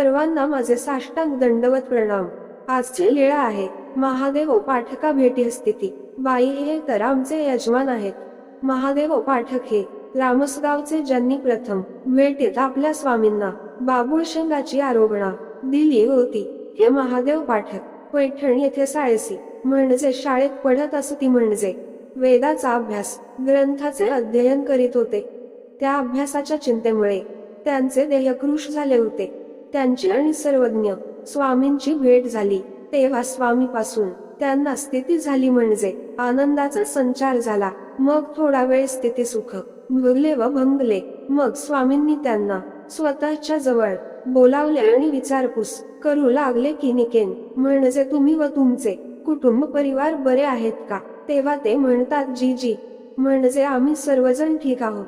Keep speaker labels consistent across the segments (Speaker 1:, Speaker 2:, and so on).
Speaker 1: सर्वांना माझे साष्टांग दंडवत प्रणाम. आजची लीळा आहे. महादेव पाठका भेटी स्थिती बाई हे तर आमचे यजमान आहेत. महादेव पाठक हे. रामसगावचे ज्यांनी प्रथम भेटीत आपल्या स्वामींना. बाबुळ शेंगाची आरोपणा दिली होती. हे महादेव पाठक. पैठण येथे साळसी. म्हणजे शाळेत पढत असती म्हणजे. वेदाचा अभ्यास ग्रंथाचे अध्ययन करीत होते. त्या अभ्यासाच्या चिंतेमुळे त्यांचे देहकृष झाले होते. त्यांची आणि सर्वज्ञ स्वामींची भेट झाली. तेव्हा स्वामीपासून त्यांना स्थिती झाली म्हणजे आनंदाचा संचार झाला. मग थोडा वेळ स्थिती सुख भुरले व भंगले. मग स्वामींनी त्यांना स्वतःच्या जवळ बोलावले आणि विचारपूस करू लागले की निकेन म्हणजे तुम्ही व तुमचे कुटुंब परिवार बरे आहेत का? तेव्हा ते म्हणतात जी जी म्हणजे आम्ही सर्वजण ठीक आहोत.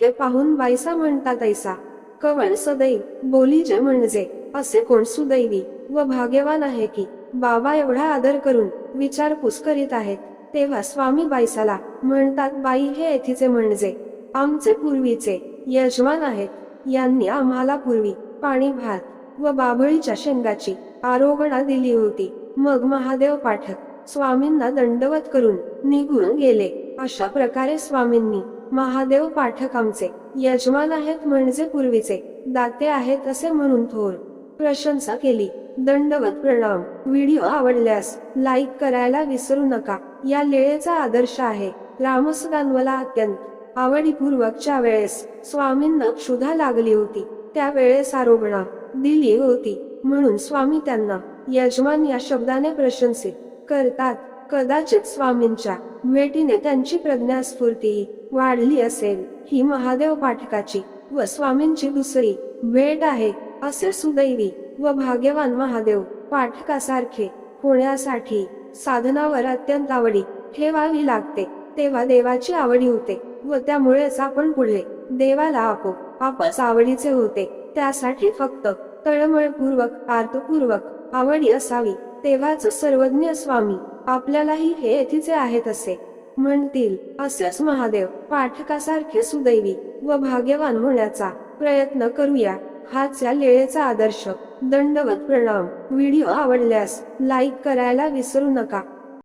Speaker 1: हे पाहून बायसा म्हणतात ऐसा कवळ सदैव बोली जे म्हणजे असे कोण सुदैवी व भाग्यवान आहे की बाबा एवढा आदर करून विचारपूस करीत आहेत तेव्हा स्वामी बाईसाला म्हणतात बाई हे येथीचे म्हणजे आमचे पूर्वीचे यजमान आहेत यांनी आम्हाला पूर्वी पाणी भात व बाभळीच्या शेंगाची आरोगणा दिली होती. मग महादेव पाठक स्वामींना दंडवत करून निघून गेले. अशा प्रकारे स्वामींनी महादेव पाठक आमचे यजमान आहेत म्हणजे पूर्वीचे दाते आहेत असे म्हणून थोर. प्रशंसा केली दंडवत प्रणाम व्हिडिओ आवडल्यास लाईक करायला विसरू नका या लेळेचा आदर्श आहे रामसदानवला अत्यंत आवडीपूर्वकच्या वेळेस स्वामींना क्षुधा लागली होती त्या वेळेस आरोगणा दिली होती म्हणून स्वामी त्यांना यजमान या शब्दाने प्रशंसित करतात. कदाचित स्वामींच्या भेटीने त्यांची प्रज्ञास्फूर्तीही वाढली असेल. ही महादेव पाठकाची व स्वामींची दुसरी भेट आहे असे सुदैवी व भाग्यवान महादेव पाठकासारखे होण्यासाठी साधनावर अत्यंत आवडी ठेवावी लागते. तेव्हा देवाची आवडी होते व त्यामुळेच आपण पुढे देवाला आपो आपच आवडीचे होते. त्यासाठी फक्त तळमळपूर्वक आर्तपूर्वक आवडी असावी. तेव्हाच सर्वज्ञ स्वामी आपल्यालाही हे येथीचे आहेत असे. म्हणतील असेच महादेव पाठकासारखे सुदैवी व भाग्यवान होण्याचा प्रयत्न करूया. हाच या लेळेचा आदर्श. दंडवत प्रणाम. व्हिडिओ आवडल्यास लाईक करायला विसरू नका.